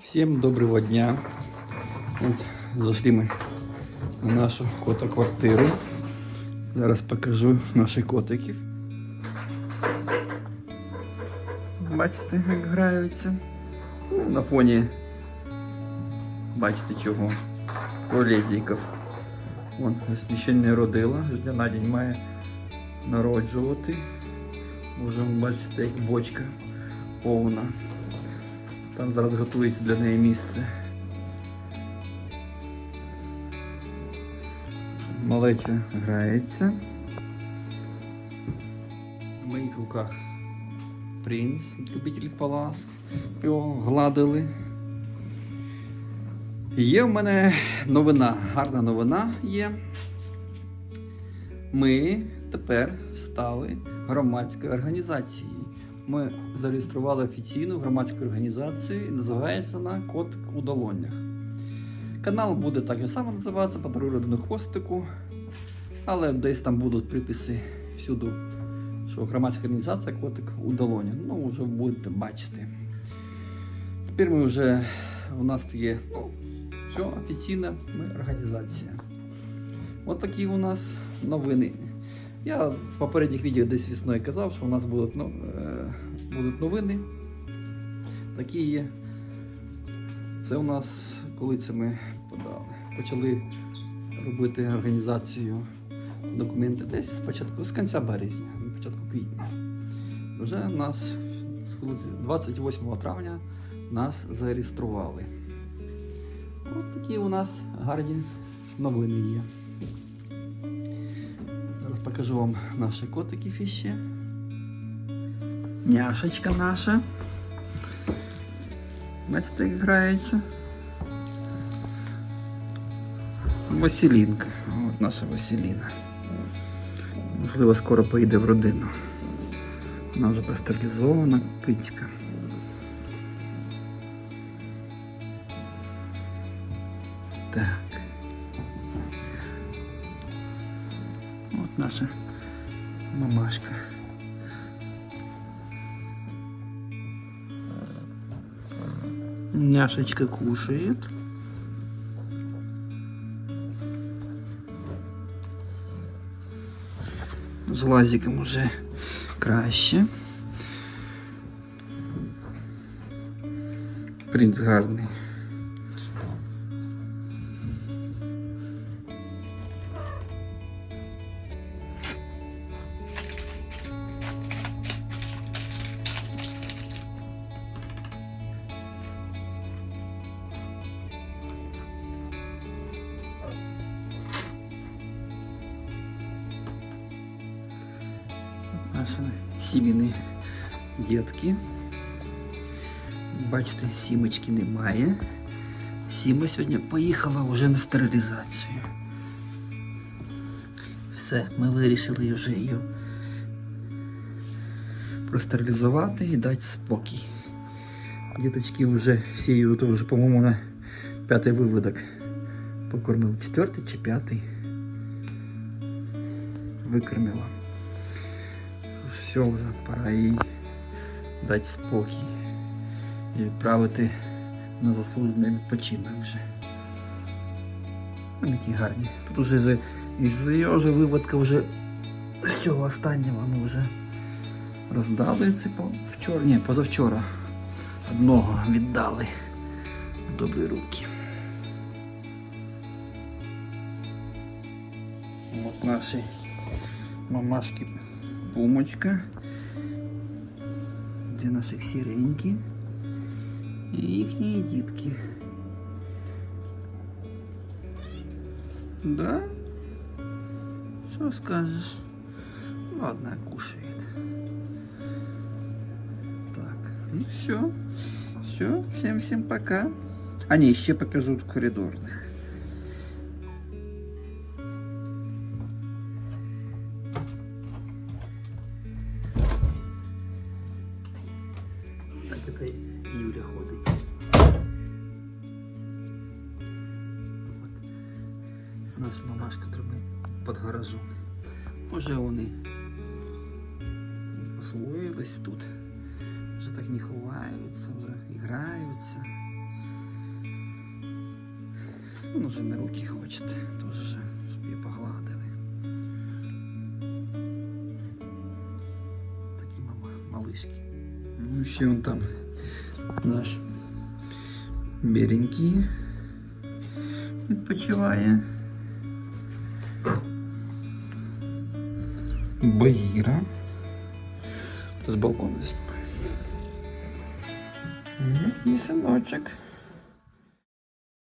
Всем доброго дня. От, зайшли ми на нашу кота-квартиру. Зараз покажу наших котиків. Бачите, як граються. Ну, На фоні бачите чого. Пролезників. Вон, ще родила, ждя на день має народжувати. Може, бачите, як бочка повна. Там зараз готується для неї місце. Малеча грається. В моїх руках принц, любитель паласк. Його гладили. Є в мене новина, гарна новина є. Ми тепер стали громадською організацією. Ми зареєстрували офіційну громадську організацію і називається вона Котик у долонях. Канал буде так і само називатися Подаруй родину хвостику, але десь там будуть приписи всюди, що громадська організація Котик у долоні. Ну, вже будете бачити. Тепер ми вже у нас є ну, все, офіційна ми організація. От такі у нас новини. Я в попередніх відео десь весною казав, що у нас будуть, ну, будуть новини. Такі є. Це у нас, коли це ми подали. Почали робити організацію документи десь спочатку з кінця березня, на початку квітня. Вже нас 28 травня нас зареєстрували. Ось такі у нас гарні новини є. Покажу вам наші котики ще. Няшечка наша. Бачите, як грається. Василінка. От наша Василіна. Можливо, скоро поїде в родину. Вона вже простерилізована кицька. Так. Наша мамашка. Няшечка кушает. З лазиком уже краще. Принц гарний. Наші сім'їни дітки. Бачите, сімочки немає. Сіма сьогодні поїхала вже на стерилізацію. Все, ми вирішили вже її простерилізувати і дати спокій. Діточки вже всі вже, по-моєму, на п'ятий виводок покормили. Четвертий чи п'ятий. Викормила. Все вже, пора їй дати спокій і відправити на заслужений відпочинок вже. Вони такі гарні. Тут уже вже, вже виводка вже з цього останнього ми вже роздали це по вчора, ні, позавчора. Одного віддали в добрі руки. От наші мамашки пумочка. Дві наших сіренькі. І їхні дітки. Да? Что скажешь? Ладно, кушает. Так, ну все. Все, всем-всем пока. А не, еще покажу коридорных. А тепер Юля ходить. У нас мамашка трубить під гаражом. Уже вони освоїлись тут. Вже так не ховаються, вже граються. Ну, вже на руки хочет тоже же. Ну, ще он там наш біленький відпочиває. Багіра. З балкона знімає. І синочок.